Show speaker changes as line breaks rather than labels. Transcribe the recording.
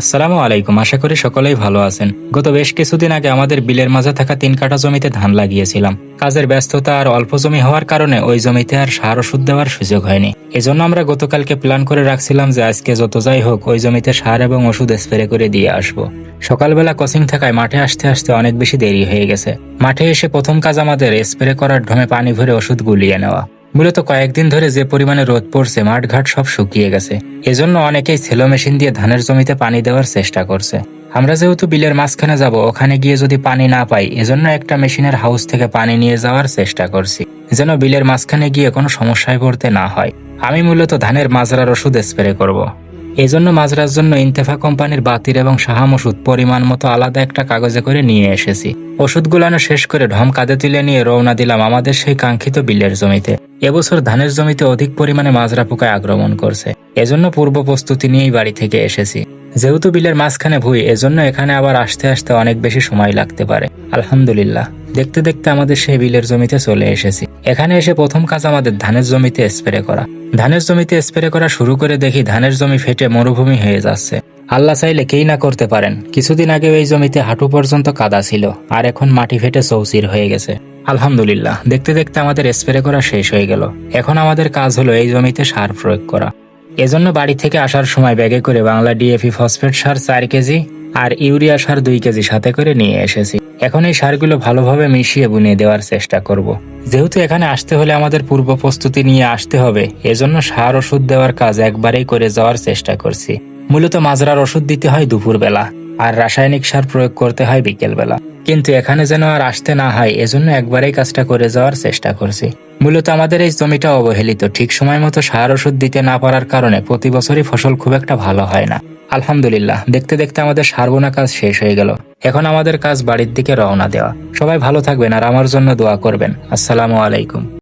আসসালামু আলাইকুম, আশা করি সকলেই ভালো আছেন। গত বেশ কিছুদিন আগে আমাদের বিলের মাঝে থাকা তিন কাঠা জমিতে ধান লাগিয়েছিলাম। কাজের ব্যস্ততা আর অল্প জমি হওয়ার কারণে ওই জমিতে আর সার ওষুধ দেওয়ার সুযোগ হয়নি। এজন্য আমরা গতকালকে প্ল্যান করে রাখছিলাম যে আজকে যত যাই হোক ওই জমিতে সার এবং ওষুধ স্প্রে করে দিয়ে আসব। সকালবেলা কোচিং থাকায় মাঠে আসতে আসতে অনেক বেশি দেরি হয়ে গেছে। মাঠে এসে প্রথম কাজ আমাদের স্প্রে করার ঢমে পানি ভরে ওষুধ গুলিয়ে নেওয়া। মূলত কয়েকদিন ধরে যে পরিমাণে রোদ পড়ছে, মাঠঘাট সব শুকিয়ে গেছে। এজন্য অনেকেই সেলো মেশিন দিয়ে ধানের জমিতে পানি দেওয়ার চেষ্টা করছে। আমরা যেহেতু বিলের মাঝখানে যাব, ওখানে গিয়ে যদি পানি না পাই, এজন্য একটা মেশিনের হাউস থেকে পানি নিয়ে যাওয়ার চেষ্টা করছি, যেন বিলের মাঝখানে গিয়ে কোনো সমস্যায় পড়তে না হয়। আমি মূলত ধানের মাজরার ওষুধ স্প্রে করব। এজন্য মাজরার জন্য ইন্তেফা কোম্পানির বাতির এবং সাহাম ওষুধ পরিমাণ মতো আলাদা একটা কাগজে করে নিয়ে এসেছি। ওষুধ গুলানো শেষ করে ঢম কাঁধে তুলে নিয়ে রওনা দিলাম আমাদের সেই কাঙ্ক্ষিত বিলের জমিতে। এবছর ধানের জমিতে অধিক পরিমাণে মাজরা পোকায় আক্রমণ করছে। এজন্য পূর্ব প্রস্তুতি নিয়েই বাড়ি থেকে এসেছি। যেহেতু বিলের মাঝখানে ভুই, এজন্য এখানে আবার আসতে আসতে অনেক বেশি সময় লাগতে পারে। আলহামদুলিল্লাহ। দেখতে দেখতে আমাদের সেই বিলের জমিতে চলে এসেছি। এখানে এসে প্রথম কাজ আমাদের ধানের জমিতে স্প্রে করা। ধানের জমিতে স্প্রে করা শুরু করে দেখি ধানের জমি ফেটে মরুভূমি হয়ে যাচ্ছে। আল্লাহ চাইলে কেই না করতে পারেন। কিছুদিন আগে এই জমিতে হাঁটু পর্যন্ত কাদা ছিল, আর এখন মাটি ফেটে চৌচির হয়ে গেছে। আলহামদুলিল্লাহ। দেখতে দেখতে আমাদের স্প্রে করা শেষ হয়ে গেল। এখন আমাদের কাজ হলো এই জমিতে সার প্রয়োগ করা। এজন্য বাড়ি থেকে আসার সময় ব্যাগে করে বাংলা ডিএপি ফসফেট সার চার কেজি আর ইউরিয়া সার দুই কেজি সাথে করে নিয়ে এসেছি। এখন এই সারগুলো ভালোভাবে মিশিয়ে বুনিয়ে দেওয়ার চেষ্টা করব। যেহেতু এখানে আসতে হলে আমাদের পূর্ব প্রস্তুতি নিয়ে আসতে হবে, এজন্য সার ওষুধ দেওয়ার কাজ একবারেই করে যাওয়ার চেষ্টা করছি। মূলত মাজরার ওষুধ দিতে হয় দুপুরবেলা, আর রাসায়নিক সার প্রয়োগ করতে হয় বিকেলবেলা। কিন্তু এখানে যেন আর আসতে না হয়, এজন্য একবারেই কাজটা করে যাওয়ার চেষ্টা করছি। মূলত আমাদের এই জমিটা অবহেলিত। ঠিক সময় মতো সার ওষুধ দিতে না পারার কারণে প্রতি বছরই ফসল খুব একটা ভালো হয় না। আলহামদুলিল্লাহ, দেখতে দেখতে আমাদের সারবোনা কাজ শেষ হয়ে গেল। এখন আমাদের কাজ বাড়ির দিকে রওনা দেওয়া। সবাই ভালো থাকবেন আর আমার জন্য দোয়া করবেন। আসসালামু আলাইকুম।